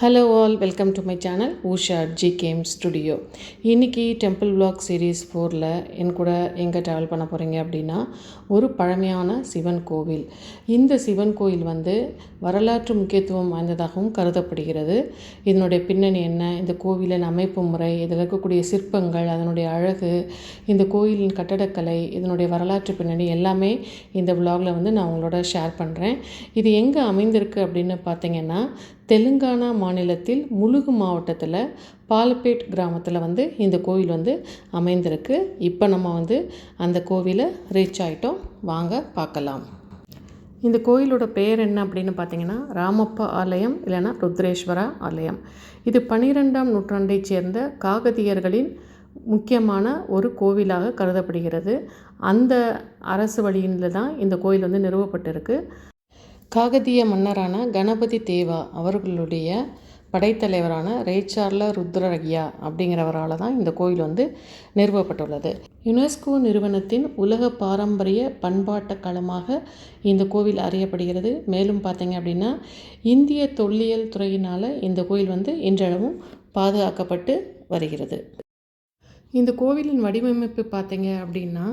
Hello all welcome to my channel Usha ji game studio இன்றைக்கி temple black series ஃபோரில் என் கூட எங்கே ட்ராவல் பண்ண போகிறீங்க அப்படின்னா ஒரு பழமையான சிவன் கோவில். இந்த சிவன் கோயில் வந்து வரலாற்று முக்கியத்துவம் வாய்ந்ததாகவும் கருதப்படுகிறது. இதனுடைய பின்னணி என்ன? இந்த கோவிலின் அமைப்பு முறை இதில் இருக்கக்கூடிய சிற்பங்கள் அதனுடைய அழகு இந்த கோயிலின் கட்டடக்கலை இதனுடைய வரலாற்று பின்னணி எல்லாமே இந்த vlogல வந்து நான் உங்களோட ஷேர் பண்ணுறேன் இது எங்கே அமைந்திருக்கு அப்படின்னு பார்த்தீங்கன்னா தெலுங்கானா மாநிலத்தில் முழுகு மாவட்டத்தில் பாலப்பேட் கிராமத்தில் வந்து இந்த கோவில் வந்து அமைந்திருக்கு. இப்போ நம்ம வந்து அந்த கோவிலை ரீச் ஆகிட்டோம் வாங்க பார்க்கலாம். இந்த கோயிலோட பெயர் என்ன அப்படின்னு பார்த்தீங்கன்னா ராமப்பா ஆலயம் இல்லைன்னா ருத்ரேஸ்வரா ஆலயம். இது பன்னிரெண்டாம் நூற்றாண்டைச் சேர்ந்த காகதியர்களின் முக்கியமான ஒரு கோவிலாக கருதப்படுகிறது. அந்த அரசு வழியில் தான் இந்த கோயில் வந்து நிறுவப்பட்டிருக்கு. காகதிய மன்னரான கணபதி தேவா அவர்களுடைய படைத்தலைவரான ரேச்சார்ல ருத்ரரகியா அப்படிங்கிறவரால் தான் இந்த கோயில் வந்து நிறுவப்பட்டுள்ளது. யுனெஸ்கோ நிறுவனத்தின் உலக பாரம்பரிய பண்பாட்டு களமாக இந்த கோவில் அறியப்படுகிறது. மேலும் பார்த்தீங்க அப்படின்னா இந்திய தொல்லியல் துறையினால் இந்த கோயில் வந்து இன்றளவும் பாதுகாக்கப்பட்டு வருகிறது. இந்த கோவிலின் வடிவமைப்பு பார்த்தீங்க அப்படின்னா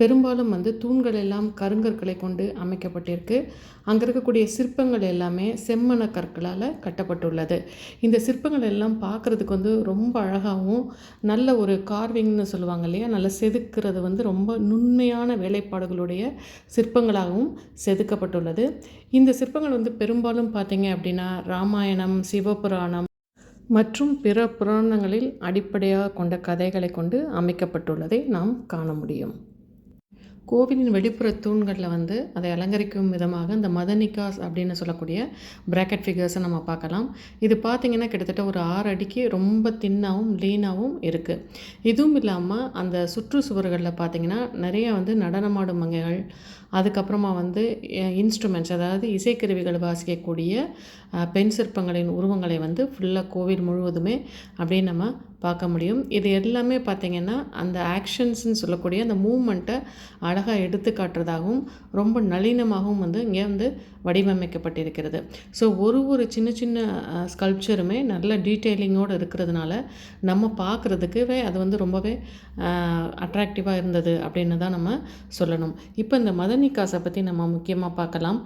பெரும்பாலும் வந்து தூண்கள் எல்லாம் கருங்கற்களை கொண்டு அமைக்கப்பட்டிருக்கு. அங்கே இருக்கக்கூடிய சிற்பங்கள் எல்லாமே செம்மண கற்களால் கட்டப்பட்டுள்ளது. இந்த சிற்பங்கள் எல்லாம் பார்க்குறதுக்கு வந்து ரொம்ப அழகாகவும் நல்ல ஒரு கார்விங்னு சொல்லுவாங்க இல்லையா? நல்லா செதுக்கிறது வந்து ரொம்ப நுண்மையான வேலைப்பாடுகளுடைய சிற்பங்களாகவும் செதுக்கப்பட்டுள்ளது. இந்த சிற்பங்கள் வந்து பெரும்பாலும் பார்த்தீங்க அப்படின்னா ராமாயணம் சிவபுராணம் மற்றும் பிற புராணங்களில் அடிப்படையாக கொண்ட கதைகளை கொண்டு அமைக்கப்பட்டுள்ளதை நாம் காண முடியும். கோவிலின் வெளிப்புற தூண்களில் வந்து அதை அலங்கரிக்கும் விதமாக இந்த மதனிகாஸ் அப்படின்னு சொல்லக்கூடிய பிராக்கெட் ஃபிகர்ஸை நம்ம பார்க்கலாம். இது பார்த்திங்கன்னா கிட்டத்தட்ட ஒரு ஆறு அடிக்கு ரொம்ப தின்னாகவும் லீனாகவும் இருக்குது இதுவும் இல்லாமல் அந்த சுற்று சுவர்களில் பார்த்திங்கன்னா நிறைய வந்து நடனமாடும் மங்கைகள் அதுக்கப்புறமா வந்து இன்ஸ்ட்ருமெண்ட்ஸ் அதாவது இசைக்கருவிகள் வாசிக்கக்கூடிய பெண் சிற்பங்களின் உருவங்களை வந்து ஃபுல்லாக கோவில் முழுவதுமே அப்படியே நம்ம பார்க்க முடியும். இது எல்லாமே பார்த்திங்கன்னா அந்த ஆக்ஷன்ஸ்ன்னு சொல்லக்கூடிய அந்த மூமெண்ட்டை அழகாக எடுத்து காட்டுறதாகவும் ரொம்ப நளினமாகவும் வந்து இங்கே வந்து வடிவமைக்கப்பட்டிருக்கிறது. ஸோ ஒரு ஒரு சின்ன சின்ன ஸ்கல்ப்சருமே நல்ல டீட்டெயிலிங்கோடு இருக்கிறதுனால நம்ம பார்க்குறதுக்குவே அது வந்து ரொம்பவே அட்ராக்டிவாக இருந்தது அப்படின்னு தான் நம்ம சொல்லணும். இப்போ இந்த மதனிகாஸை பற்றி நம்ம முக்கியமாக பார்க்கலாம்.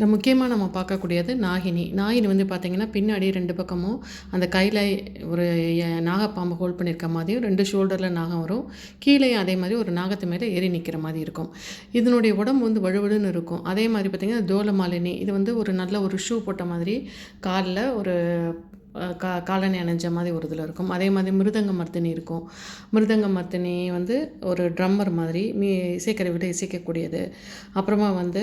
இந்த முக்கியமாக நம்ம பார்க்கக்கூடியது நாகினி. நாகினி வந்து பார்த்திங்கன்னா பின்னாடி ரெண்டு பக்கமும் அந்த கையில் ஒரு நாகப்பாம்பு ஹோல்ட் பண்ணியிருக்க மாதிரியும் ரெண்டு ஷோல்டரில் நாகம் வரும். கீழே அதே மாதிரி ஒரு நாகத்து மேலே ஏறி நிற்கிற மாதிரி இருக்கும். இதனுடைய உடம்பு வந்து வழுவழுன்னு இருக்கும். அதே மாதிரி பார்த்திங்கன்னா தோலமாலினி. இது வந்து ஒரு நல்ல ஒரு ஷூ போட்ட மாதிரி காலில் ஒரு கா காலணி அணைஞ்ச மாதிரி ஒரு இதில் இருக்கும். அதே மாதிரி மிருதங்க மர்த்தினி இருக்கும். மிருதங்க மர்த்தினி வந்து ஒரு ட்ரம்மர் மாதிரி மீ இசைக்கருவிட இசைக்கக்கூடியது. அப்புறமா வந்து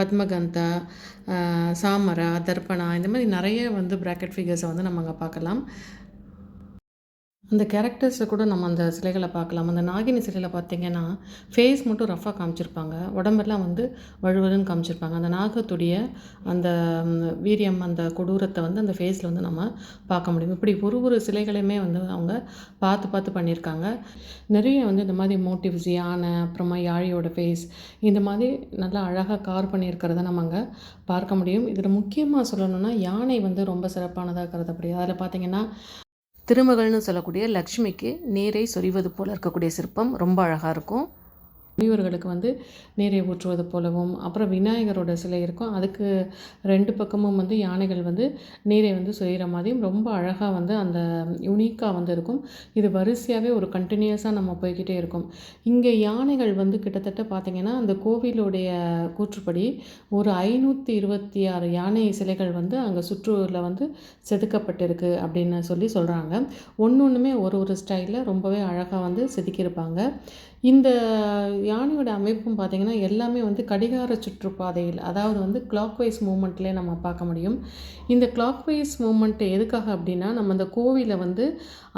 பத்மகந்தா சாமரா தர்ப்பணா இந்த மாதிரி நிறைய வந்து ப்ராக்கெட் ஃபிகர்ஸை வந்து நம்ம அங்கே பார்க்கலாம். அந்த கேரக்டர்ஸை கூட நம்ம அந்த சிலைகளை பார்க்கலாம். அந்த நாகினி சிலையில் பார்த்தீங்கன்னா ஃபேஸ் மட்டும் ரஃபாக காமிச்சிருப்பாங்க. உடம்பெல்லாம் வந்து வழுவழுன்னு காமிச்சிருப்பாங்க. அந்த நாகத்துடைய அந்த வீரியம் அந்த கொடூரத்தை வந்து அந்த ஃபேஸில் வந்து நம்ம பார்க்க முடியும். இப்படி ஒரு ஒரு சிலைகளையுமே வந்து அவங்க பார்த்து பார்த்து பண்ணியிருக்காங்க. நிறைய வந்து இந்த மாதிரி மோட்டிவ்ஸ் யானை அப்புறமா யாழியோட ஃபேஸ் இந்த மாதிரி நல்லா அழகாக கார் பண்ணியிருக்கிறத நம்ம அங்கே பார்க்க முடியும். இதில் முக்கியமாக சொல்லணும்னா யானை வந்து ரொம்ப சிறப்பானதாக கருதப்படுது அதில் பார்த்தீங்கன்னா திருமகள்னு சொல்லக்கூடிய லக்ஷ்மிக்கு நீரை சொரிவது போல இருக்கக்கூடிய சிற்பம் ரொம்ப அழகாக இருக்கும். முனிவர்களுக்கு வந்து நீரை ஊற்றுவது போலவும் அப்புறம் விநாயகரோட சிலை இருக்கும். அதுக்கு ரெண்டு பக்கமும் வந்து யானைகள் வந்து நீரை வந்து சொரிகிற மாதிரியும் ரொம்ப அழகாக வந்து அந்த யூனிக்காக வந்து இருக்கும். இது வரிசையாகவே ஒரு கண்டினியூஸாக நம்ம போய்க்கிட்டே இருக்கும். இங்கே யானைகள் வந்து கிட்டத்தட்ட பார்த்திங்கன்னா அந்த கோவிலுடைய கூற்றுப்படி ஒரு ஐநூற்றி இருபத்தி ஆறு யானை சிலைகள் வந்து அங்கே சுற்றுல வந்து செதுக்கப்பட்டிருக்கு அப்படின்னு சொல்லி சொல்கிறாங்க ஒன்று ஒன்றுமே ஒரு ஒரு ஸ்டைலில் ரொம்பவே அழகாக வந்து செதுக்கியிருப்பாங்க. இந்த யானையோட அமைப்பும் பார்த்திங்கன்னா எல்லாமே வந்து கடிகார சுற்றுப்பாதையில் அதாவது வந்து கிளாக் வைஸ் மூமெண்ட்லேயே நம்ம பார்க்க முடியும். இந்த கிளாக் வைஸ் மூமெண்ட் எதுக்காக அப்படின்னா நம்ம அந்த கோவிலை வந்து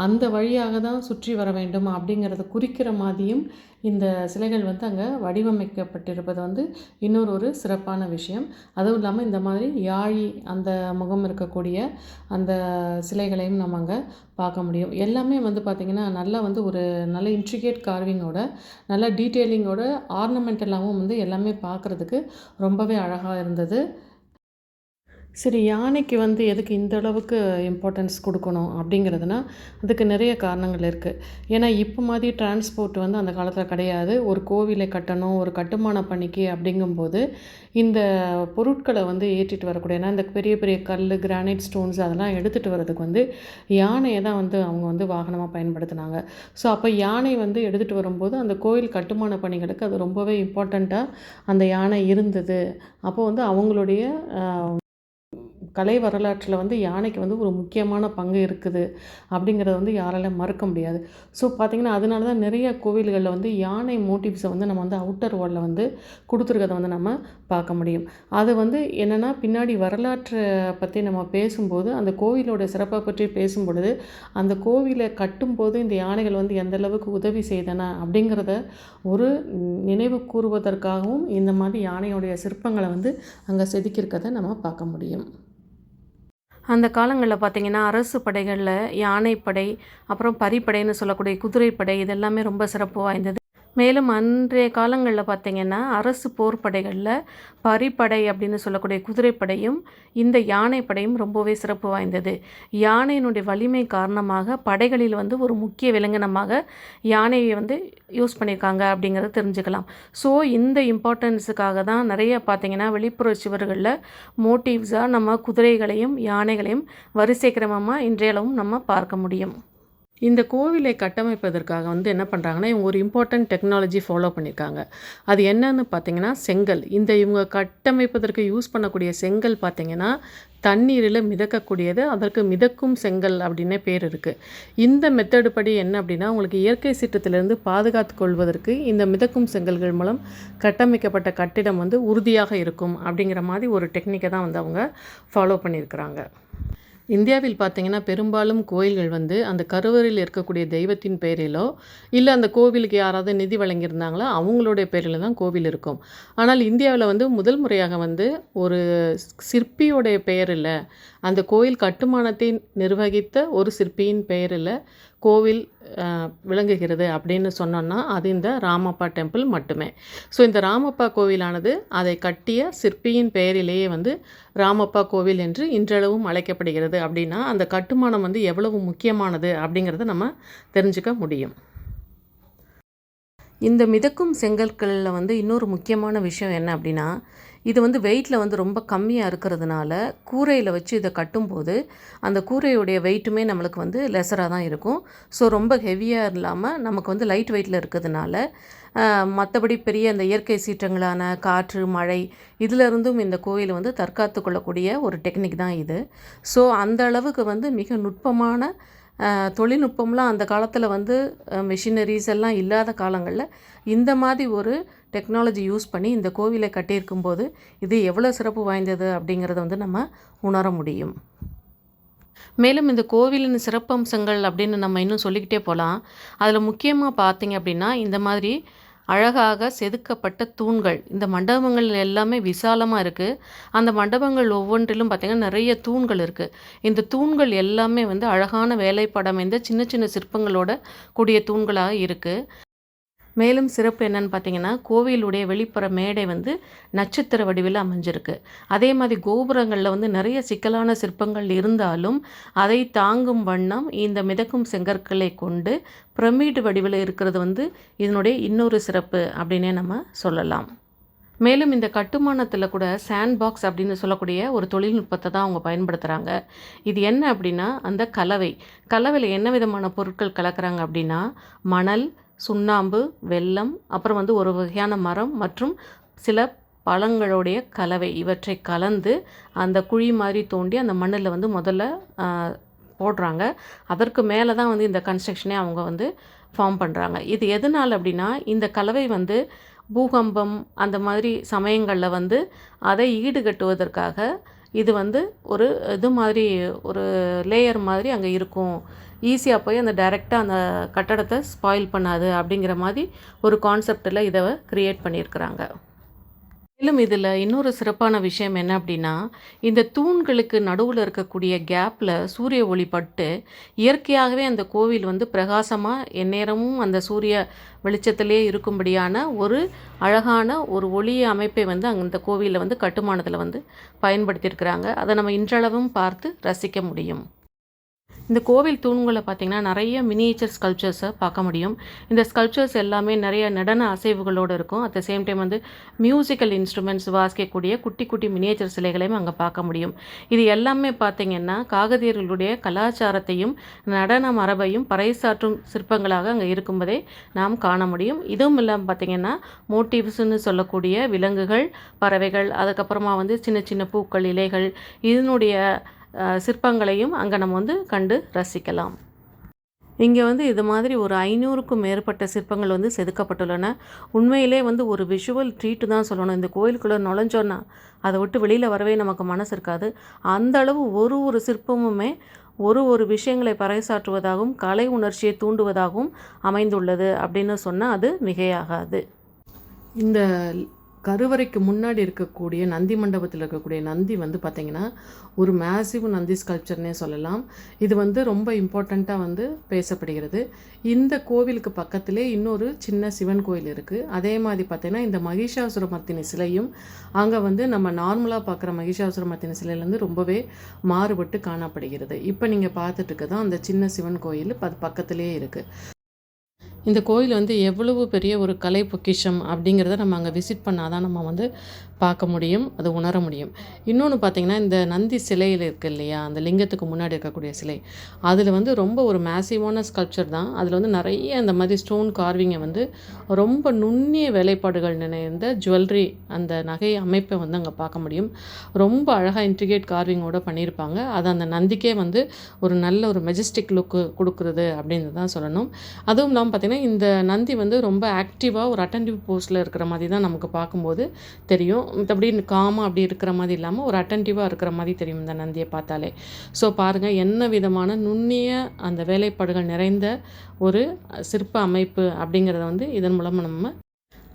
அந்த வழியாக தான் சுற்றி வர வேண்டும் அப்படிங்கிறத குறிக்கிற மாதிரியும் இந்த சிலைகள் வந்து அங்கே வடிவமைக்கப்பட்டிருப்பது வந்து இன்னொரு ஒரு சிறப்பான விஷயம். அதுவும் இல்லாமல் இந்த மாதிரி யாழி அந்த முகம் இருக்கக்கூடிய அந்த சிலைகளையும் நம்ம அங்கே பார்க்க முடியும். எல்லாமே வந்து பார்த்திங்கன்னா நல்லா வந்து ஒரு நல்ல இன்ட்ரிகேட் கார்விங்கோட நல்ல டீட்டெயிலிங்கோட ஆர்னமெண்டலாகவும் வந்து எல்லாமே பார்க்குறதுக்கு ரொம்பவே அழகாக இருந்தது. சரி யானைக்கு வந்து எதுக்கு இந்த அளவுக்கு இம்பார்ட்டன்ஸ் கொடுக்கணும் அப்படிங்கிறதுனா அதுக்கு நிறைய காரணங்கள் இருக்குது ஏன்னா இப்போ மாதிரி டிரான்ஸ்போர்ட் வந்து அந்த காலத்தில் கிடையாது. ஒரு கோவிலை கட்டணும் ஒரு கட்டுமான பணிக்கு அப்படிங்கும்போது இந்த பொருட்களை வந்து ஏற்றிட்டு வரக்கூடிய ஏன்னா இந்த பெரிய பெரிய கல் கிரானைட் ஸ்டோன்ஸ் அதெல்லாம் எடுத்துகிட்டு வர்றதுக்கு வந்து யானையை தான் வந்து அவங்க வந்து வாகனமாக பயன்படுத்தினாங்க. ஸோ அப்போ யானை வந்து எடுத்துகிட்டு வரும்போது அந்த கோயில் கட்டுமான பணிகளுக்கு அது ரொம்பவே இம்பார்ட்டண்ட்டாக அந்த யானை இருந்தது. அப்போ வந்து அவங்களுடைய கலை வரலாற்றில் வந்து யானைக்கு வந்து ஒரு முக்கியமான பங்கு இருக்குது அப்படிங்கிறத வந்து யாரால மறுக்க முடியாது. ஸோ பார்த்திங்கன்னா அதனால தான் நிறைய கோவில்களில் வந்து யானை மோட்டிவ்ஸை வந்து நம்ம வந்து அவுட்டர் வாலில் வந்து கொடுத்துருக்கதை வந்து நம்ம பார்க்க முடியும். அது வந்து என்னென்னா பின்னாடி வரலாற்றை பற்றி நம்ம பேசும்போது அந்த கோவிலோட சிறப்பை பற்றி பேசும்பொழுது அந்த கோவிலை கட்டும்போது இந்த யானைகள் வந்து எந்த அளவுக்கு உதவி செய்தன அப்படிங்கிறத ஒரு நினைவு கூறுவதற்காகவும் இந்த மாதிரி யானையுடைய சிற்பங்களை வந்து அங்கே செதுக்கியிருக்கதை நம்ம பார்க்க முடியும். அந்த காலங்களில் பார்த்திங்கன்னா அரசு படைகளில் யானைப்படை அப்புறம் பரிப்படைன்னு சொல்லக்கூடிய குதிரைப்படை இதெல்லாமே ரொம்ப சிறப்பு வாய்ந்தது. மேலும் அன்றைய காலங்களில் பார்த்திங்கன்னா அரசு போர் படைகளில் பரிப்படை அப்படின்னு சொல்லக்கூடிய குதிரைப்படையும் இந்த யானைப்படையும் ரொம்பவே சிறப்பு வாய்ந்தது. யானையினுடைய வலிமை காரணமாக படைகளில் வந்து ஒரு முக்கிய விலங்கினமாக யானையை வந்து யூஸ் பண்ணியிருக்காங்க அப்படிங்கிறத தெரிஞ்சுக்கலாம். ஸோ இந்த இம்பார்ட்டன்ஸுக்காக தான் நிறைய பார்த்திங்கன்னா வெளிப்புற சுவர்களில் மோட்டிவ்ஸாக நம்ம குதிரைகளையும் யானைகளையும் வரிசை கிரமமாக இன்றையளவும் நம்ம பார்க்க முடியும். இந்த கோவிலை கட்டமைப்பதற்காக வந்து என்ன பண்ணுறாங்கன்னா இவங்க ஒரு இம்பார்ட்டண்ட் டெக்னாலஜி ஃபாலோ பண்ணியிருக்காங்க அது என்னன்னு பார்த்தீங்கன்னா செங்கல். இந்த இவங்க கட்டமைப்பதற்கு யூஸ் பண்ணக்கூடிய செங்கல் பார்த்திங்கன்னா தண்ணீரில் மிதக்கக்கூடியது அதற்கு மிதக்கும் செங்கல் அப்படின்னே பேர் இருக்குது இந்த மெத்தடு படி என்ன அப்படின்னா உங்களுக்கு இயற்கை சீற்றத்திலிருந்து பாதுகாத்து கொள்வதற்கு இந்த மிதக்கும் செங்கல்கள் மூலம் கட்டமைக்கப்பட்ட கட்டிடம் வந்து உறுதியாக இருக்கும் அப்படிங்கிற மாதிரி ஒரு டெக்னிக்கை தான் வந்து அவங்க ஃபாலோ பண்ணியிருக்கிறாங்க இந்தியாவில் பார்த்திங்கன்னா பெரும்பாலும் கோயில்கள் வந்து அந்த கருவறையில் இருக்கக்கூடிய தெய்வத்தின் பெயரிலோ இல்லை அந்த கோவிலுக்கு யாராவது நிதி வழங்கியிருந்தாங்களோ அவங்களுடைய பேரில் தான் கோவில் இருக்கும். ஆனால் இந்தியாவில் வந்து முதல் முறையாக வந்து ஒரு சிற்பியோடைய பெயரில் அந்த கோயில் கட்டுமானத்தை நிர்வகித்த ஒரு சிற்பியின் பெயரில் கோவில் விளங்குகிறது அப்படின்னு சொன்னோன்னா அது இந்த ராமப்பா டெம்பிள் மட்டுமே. ஸோ இந்த ராமப்பா கோவிலானது அதை கட்டிய சிற்பியின் பெயரிலேயே வந்து ராமப்பா கோவில் என்று இன்றளவும் அழைக்கப்படுகிறது அப்படின்னா அந்த கட்டுமானம் வந்து எவ்வளவு முக்கியமானது அப்படிங்கிறத நம்ம தெரிஞ்சுக்க முடியும். இந்த மிதக்கும் செங்கற்களில் வந்து இன்னொரு முக்கியமான விஷயம் என்ன அப்படின்னா இது வந்து வெயிட்டில் வந்து ரொம்ப கம்மியாக இருக்கிறதுனால கூரையில் வச்சு இதை கட்டும்போது அந்த கூரையுடைய வெயிட்டுமே நம்மளுக்கு வந்து லெஸராக தான் இருக்கும். ஸோ ரொம்ப ஹெவியாக இல்லாமல் நமக்கு வந்து லைட் வெயிட்டில் இருக்கிறதுனால மற்றபடி பெரிய அந்த இயற்கை சீற்றங்களான காற்று மழை இதிலிருந்தும் இந்த கோயில் வந்து தற்காத்து கொள்ளக்கூடிய ஒரு டெக்னிக் தான் இது. ஸோ அந்த அளவுக்கு வந்து மிக நுட்பமான தொழில்நுட்பம்லாம் அந்த காலத்தில் வந்து மிஷினரிஸ் எல்லாம் இல்லாத காலங்களில் இந்த மாதிரி ஒரு டெக்னாலஜி யூஸ் பண்ணி இந்த கோவிலை கட்டியிருக்கும் போது இது எவ்வளோ சிறப்பு வாய்ந்தது அப்படிங்கிறத வந்து நம்ம உணர முடியும். மேலும் இந்த கோவிலின் சிறப்பம்சங்கள் அப்படின்னு நம்ம இன்னும் சொல்லிக்கிட்டே போகலாம் அதில் முக்கியமாக பார்த்தீங்க அப்படின்னா இந்த மாதிரி அழகாக செதுக்கப்பட்ட தூண்கள். இந்த மண்டபங்கள் எல்லாமே விசாலமாக இருக்குது அந்த மண்டபங்கள் ஒவ்வொன்றிலும் பார்த்திங்கன்னா நிறைய தூண்கள் இருக்குது இந்த தூண்கள் எல்லாமே வந்து அழகான வேலைப்படம் இந்த சின்ன சின்ன சிற்பங்களோட கூடிய தூண்களாக இருக்குது மேலும் சிறப்பு என்னன்னு பார்த்தீங்கன்னா கோவிலுடைய வெளிப்புற மேடை வந்து நட்சத்திர வடிவில் அமைஞ்சிருக்கு. அதே மாதிரி கோபுரங்களில் வந்து நிறைய சிக்கலான சிற்பங்கள் இருந்தாலும் அதை தாங்கும் வண்ணம் இந்த மிதக்கும் செங்கற்களை கொண்டு பிரமிடு வடிவில் இருக்கிறது வந்து இதனுடைய இன்னொரு சிறப்பு அப்படின்னே நம்ம சொல்லலாம். மேலும் இந்த கட்டுமானத்தில் கூட சாண்ட் பாக்ஸ் அப்படின்னு சொல்லக்கூடிய ஒரு தொழில்நுட்பத்தை தான் அவங்க பயன்படுத்துகிறாங்க இது என்ன அப்படின்னா அந்த கலவை. கலவையில் என்ன விதமான பொருட்கள் கலக்கிறாங்க அப்படின்னா மணல் சுண்ணாம்பு வெல்லம் அப்புறம் வந்து ஒரு வகையான மரம் மற்றும் சில பழங்களுடைய கலவை. இவற்றை கலந்து அந்த குழி மாதிரி தோண்டி அந்த மண்ணில் வந்து முதல்ல போடுறாங்க. அதற்கு மேலே தான் வந்து இந்த கன்ஸ்ட்ரக்ஷனே அவங்க வந்து ஃபார்ம் பண்ணுறாங்க இது எதனால் அப்படின்னா இந்த கலவை வந்து பூகம்பம் அந்த மாதிரி சமயங்களில் வந்து அதை ஈடுகட்டுவதற்காக இது வந்து ஒரு இது மாதிரி ஒரு லேயர் மாதிரி அங்கே இருக்கும். ஈஸியாக போய் அந்த டைரெக்டாக அந்த கட்டடத்தை ஸ்பாயில் பண்ணாது அப்படிங்கிற மாதிரி ஒரு கான்செப்டில் இதை க்ரியேட் பண்ணியிருக்கிறாங்க. மேலும் இதில் இன்னொரு சிறப்பான விஷயம் என்ன அப்படின்னா இந்த தூண்களுக்கு நடுவில் இருக்கக்கூடிய கேப்பில் சூரிய ஒளி பட்டு இயற்கையாகவே அந்த கோவில் வந்து பிரகாசமாக எந்நேரமும் அந்த சூரிய வெளிச்சத்திலே இருக்கும்படியான ஒரு அழகான ஒரு ஒளி அமைப்பை வந்து அந்த கோவிலில் வந்து கட்டுமானத்தில் வந்து பயன்படுத்தியிருக்கிறாங்க. அதை நம்ம இன்றளவும் பார்த்து ரசிக்க முடியும். இந்த கோவில் தூண்களை பார்த்திங்கன்னா நிறைய மினியேச்சர் ஸ்கல்ப்சர்ஸை பார்க்க முடியும். இந்த ஸ்கல்ப்சர்ஸ் எல்லாமே நிறைய நடன அசைவுகளோடு இருக்கும். அட் த சேம் டைம் வந்து மியூசிக்கல் இன்ஸ்ட்ருமெண்ட்ஸ் வாசிக்கக்கூடிய குட்டி குட்டி மினியேச்சர் சிலைகளையும் அங்கே பார்க்க முடியும். இது எல்லாமே பார்த்திங்கன்னா காகதியர்களுடைய கலாச்சாரத்தையும் நடன மரபையும் பறைசாற்றும் சிற்பங்களாக அங்கே இருக்கும்போதே நாம் காண முடியும். இதுவும் இல்லாமல் பார்த்திங்கன்னா மோட்டிவ்ஸ்னு சொல்லக்கூடிய விலங்குகள் பறவைகள் அதுக்கப்புறமா வந்து சின்ன சின்ன பூக்கள் இலைகள் இதனுடைய சிற்பங்களையும் அங்கே நம்ம வந்து கண்டு ரசிக்கலாம். இங்கே வந்து இது மாதிரி ஒரு ஐநூறுக்கும் மேற்பட்ட சிற்பங்கள் வந்து செதுக்கப்பட்டுள்ளன. உண்மையிலே வந்து ஒரு விஷுவல் ட்ரீட்டு தான் சொல்லணும். இந்த கோயிலுக்குள்ளே நுழைஞ்சோன்னா அதை விட்டு வெளியில் வரவே நமக்கு மனசு இருக்காது. அந்த அளவு ஒரு ஒரு சிற்பமுமே ஒரு ஒரு விஷயங்களை பறைசாற்றுவதாகவும் கலை உணர்ச்சியை தூண்டுவதாகவும் அமைந்துள்ளது அப்படின்னு சொன்னால் அது மிகையாகாது. இந்த கருவறைக்கு முன்னாடி இருக்கக்கூடிய நந்தி மண்டபத்தில் இருக்கக்கூடிய நந்தி வந்து பார்த்திங்கன்னா ஒரு மேசிவ் நந்தி ஸ்கல்ப்சர்னே சொல்லலாம். இது வந்து ரொம்ப இம்பார்ட்டண்ட்டாக வந்து பேசப்படுகிறது. இந்த கோவிலுக்கு பக்கத்திலே இன்னொரு சின்ன சிவன் கோயில் இருக்குது அதே மாதிரி பார்த்திங்கன்னா இந்த மகிஷாசுரமர்த்தினி சிலையும் அங்கே வந்து நம்ம நார்மலாக பார்க்குற மகிஷாசுரமர்த்தினி சிலையிலேருந்து ரொம்பவே மாறுபட்டு காணப்படுகிறது. இப்போ நீங்கள் பார்த்துட்டு தான் அந்த சின்ன சிவன் கோயில் அது பக்கத்திலே இருக்குது இந்த கோயில் வந்து எவ்வளவு பெரிய ஒரு கலை பொக்கிஷம் அப்படிங்கிறத நம்ம அங்கே விசிட் பண்ணால் தான் நம்ம வந்து பார்க்க முடியும் அதை உணர முடியும். இன்னொன்று பார்த்திங்கன்னா இந்த நந்தி சிலையில் இருக்குது இல்லையா? அந்த லிங்கத்துக்கு முன்னாடி இருக்கக்கூடிய சிலை. அதில் வந்து ரொம்ப ஒரு மேசிவான ஸ்கல்ப்சர் தான். அதில் வந்து நிறைய அந்த மாதிரி ஸ்டோன் கார்விங்கை வந்து ரொம்ப நுண்ணிய வேலைப்பாடுகள் நினைந்த ஜுவல்லரி அந்த நகை அமைப்பை வந்து அங்கே பார்க்க முடியும். ரொம்ப அழகாக இன்ட்ரிகேட் கார்விங்கோடு பண்ணியிருப்பாங்க. அது அந்த நந்திக்கே வந்து ஒரு நல்ல ஒரு மெஜஸ்டிக் லுக்கு கொடுக்குறது அப்படின்னு தான் சொல்லணும். அதுவும் இல்லாமல் பார்த்திங்கன்னா இந்த நந்தி வந்து ரொம்ப ஆக்டிவாக ஒரு அட்டன்டிவ் போஸ்ட்டில் இருக்கிற மாதிரி தான் நமக்கு பார்க்கும்போது தெரியும். மற்றபடி காமாக அப்படி இருக்கிற மாதிரி இல்லாமல் ஒரு அட்டன்டிவாக இருக்கிற மாதிரி தெரியும் இந்த நந்தியை பார்த்தாலே. ஸோ பாருங்கள் என்ன விதமான நுண்ணிய அந்த வேலைப்பாடுகள் நிறைந்த ஒரு சிற்ப அமைப்பு அப்படிங்கிறத வந்து இதன் மூலமாக நம்ம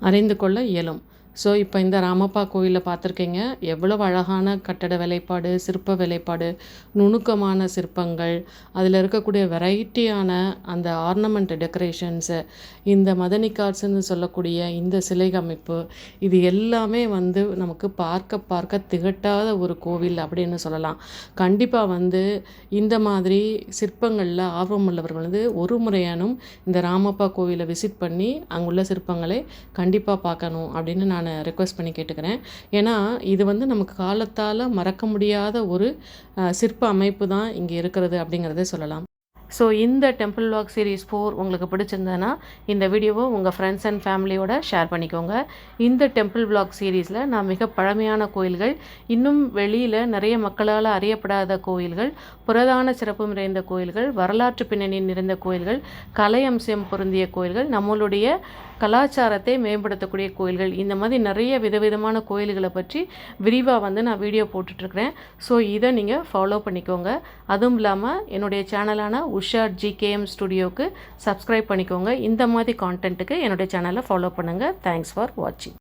அறிந்து கொள்ள இயலும். ஸோ இப்போ இந்த ராமப்பா கோயிலில் பார்த்துருக்கீங்க எவ்வளவு அழகான கட்டட வேலைப்பாடு சிற்ப வேலைப்பாடு நுணுக்கமான சிற்பங்கள் அதில் இருக்கக்கூடிய வெரைட்டியான அந்த ஆர்னமெண்ட் டெக்கரேஷன்ஸு இந்த மதனி கார்ட்ஸ்ன்னு சொல்லக்கூடிய இந்த சிலை அமைப்பு இது எல்லாமே வந்து நமக்கு பார்க்க பார்க்க திகட்டாத ஒரு கோவில் அப்படின்னு சொல்லலாம். கண்டிப்பாக வந்து இந்த மாதிரி சிற்பங்களில் ஆர்வம் உள்ளவர்கள் வந்து ஒரு முறையானும் இந்த ராமப்பா கோவிலை விசிட் பண்ணி அங்குள்ள சிற்பங்களை கண்டிப்பாக பார்க்கணும் அப்படின்னு நான் நான் ரெக்வஸ்ட் பண்ணி கேட்டுக்கிறேன். ஏன்னா இது வந்து நமக்கு காலத்தால் மறக்க முடியாத ஒரு சிற்ப அமைப்பு தான் இங்கே இருக்கிறது அப்படிங்கிறதே சொல்லலாம். ஸோ இந்த டெம்பிள் வாக் சீரீஸ் ஃபோர் உங்களுக்கு பிடிச்சிருந்ததுன்னா இந்த வீடியோவை உங்கள் ஃப்ரெண்ட்ஸ் அண்ட் ஃபேமிலியோட ஷேர் பண்ணிக்கோங்க. இந்த டெம்பிள் பிளாக் சீரீஸில் நான் மிக பழமையான கோயில்கள் இன்னும் வெளியில் நிறைய மக்களால் அறியப்படாத கோயில்கள் புரதான சிறப்பு நிறைந்த கோயில்கள் வரலாற்று பின்னணி நிறைந்த கோயில்கள் கலை அம்சம் பொருந்திய கோயில்கள் நம்மளுடைய கலாச்சாரத்தை மேம்படுத்தக்கூடிய கோயில்கள் இந்த மாதிரி நிறைய விதவிதமான கோயில்களை பற்றி விரிவாக வந்து நான் வீடியோ போட்டுட்ருக்கிறேன் ஸோ இதை நீங்கள் ஃபாலோ பண்ணிக்கோங்க. அதுவும் இல்லாமல் என்னுடைய சேனலான உஷா ஜிகேஎம் ஸ்டுடியோவுக்கு சப்ஸ்கிரைப் பண்ணிக்கோங்க. இந்த மாதிரி கான்டென்ட்டுக்கு என்னுடைய சேனலை ஃபாலோ பண்ணுங்கள் தேங்க்ஸ் ஃபார் வாட்சிங்